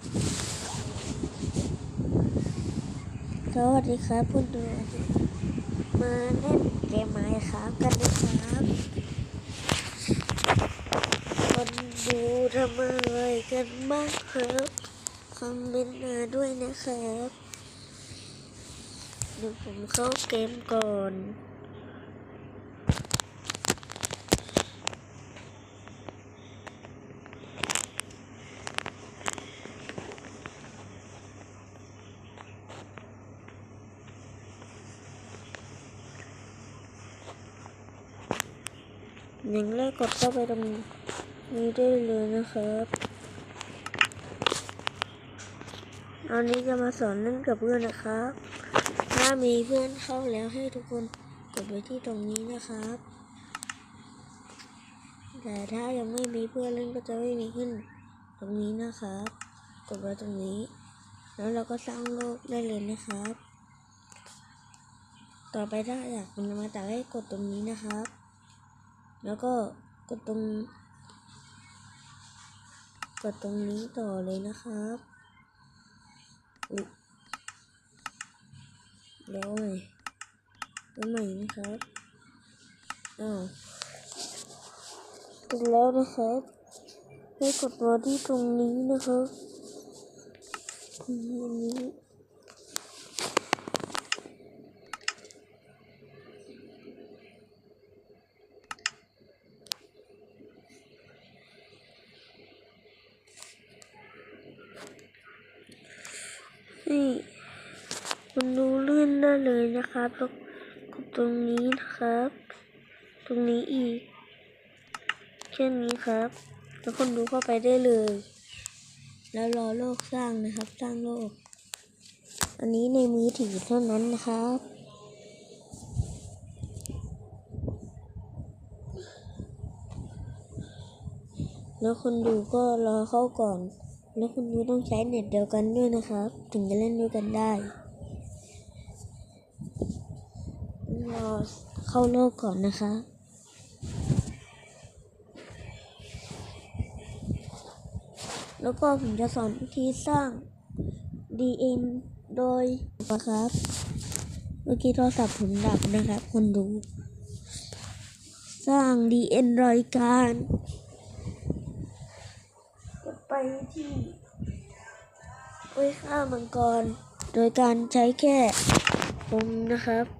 สวัสดีครับคุณดู มาเล่นเกมไม้ครับกันนะครับคนดูทำอะไรกันบ้างครับคอมเมนต์มาด้วยนะครับเดี๋ยวผมเข้าเกมก่อน อย่างแรกกดเข้าไปตรงนี้ได้เลยนะครับอันนี้จะมาสอนเล่นกับเพื่อนนะครับ ถ้ามีเพื่อนเข้าแล้วให้ทุกคนกดไปที่ตรงนี้นะครับ แต่ถ้ายังไม่มีเพื่อนเล่นก็จะไม่มีขึ้น ตรงนี้นะครับ กดไปตรงนี้ แล้วเราก็สร้างโลกได้เลยนะครับ ต่อไปถ้าอยากมันมาจากให้กดตรงนี้นะครับ แล้วก็กดตรงกดตรงนี้ต่อเลยนะครับอุ๊ยแล้วไงแล้วใหม่นะครับ อ้าวกดแล้วนะครับให้กดมาที่ตรงนี้นะครับตรงนี้ นี่มันดูเลื่อนได้เลยนะครับแล้วกดตรงนี้นะครับ ตรงนี้อีกแค่นี้ครับ แล้วคนดูเข้าไปได้เลย แล้วรอโลกสร้างนะครับ สร้างโลก อันนี้ในมือถือเท่านั้นนะครับแล้วคนดูก็รอเข้าก่อน แล้วคุณดูต้องใช้เน็ตเดียวกันด้วยนะครับ ถึงจะเล่นด้วยกันได้รอเข้าโลกก่อนนะคะแล้วก็ผมจะสอนวิธีสร้าง DN โดยนะครับ เมื่อกี้โทรศัพท์ผมดับนะครับ คนดู สร้าง DN รายการ ไปที่ไว้ฆ่ามังกร โดยการใช้แค่วงนะครับ